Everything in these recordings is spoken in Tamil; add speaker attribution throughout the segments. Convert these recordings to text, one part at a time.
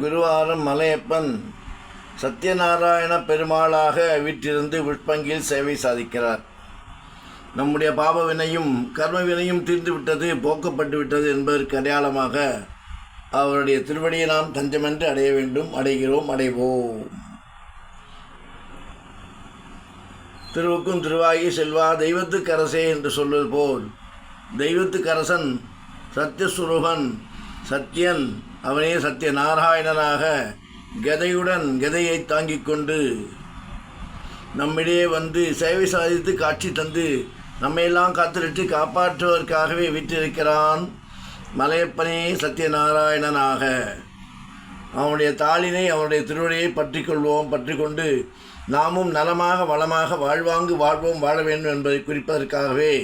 Speaker 1: குருவாரம் மலையப்பன் சத்யநாராயண பெருமாளாக வீட்டிலிருந்து விற்பங்கில் சேவை சாதிக்கிறார். நம்முடைய பாப வினையும் கர்ம வினையும் தீர்ந்துவிட்டது போக்கப்பட்டு விட்டது என்பதற்கு அடையாளமாக அவருடைய திருவடியை நாம் தஞ்சமென்று அடைய வேண்டும் அடைகிறோம் அடைவோம். திருவுக்கும் திருவாயி செல்வா தெய்வத்துக்கரசே என்று சொல்வது போல் தெய்வத்துக்கரசன் சத்தியஸ்வரூபன் சத்யன் அவனே சத்ய நாராயணனாக கதையுடன் கதையை தாங்கிக் கொண்டு நம்மிடையே வந்து சேவை சாதித்து காட்சி தந்து நம்மையெல்லாம் காத்திருட்டு காப்பாற்றுவதற்காகவே விட்டிருக்கிறான் மலையப்பனே சத்யநாராயணனாக. அவனுடைய தாளினை அவனுடைய திருவடியை பற்றி கொள்வோம் பற்றி கொண்டு நாமும் நலமாக வளமாக வாழ்வாங்கு வாழ்வோம் வாழ வேண்டும் என்பதை குறிப்பதற்காகவே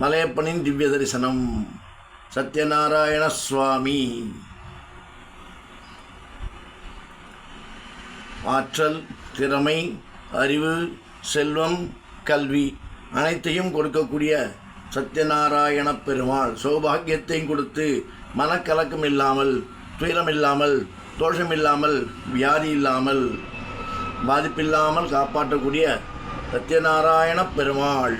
Speaker 1: மலையப்பனின் திவ்ய தரிசனம். சத்யநாராயண சுவாமி. ஆற்றல் திறமை அறிவு செல்வம் கல்வி அனைத்தையும் கொடுக்கக்கூடிய சத்யநாராயண பெருமாள் சௌபாகியத்தையும் கொடுத்து மனக்கலக்கம் இல்லாமல் துயரம் இல்லாமல் தோஷம் இல்லாமல் வியாதி இல்லாமல் பாதிப்பில்லாமல் காப்பாற்றக்கூடிய சத்யநாராயண பெருமாள்.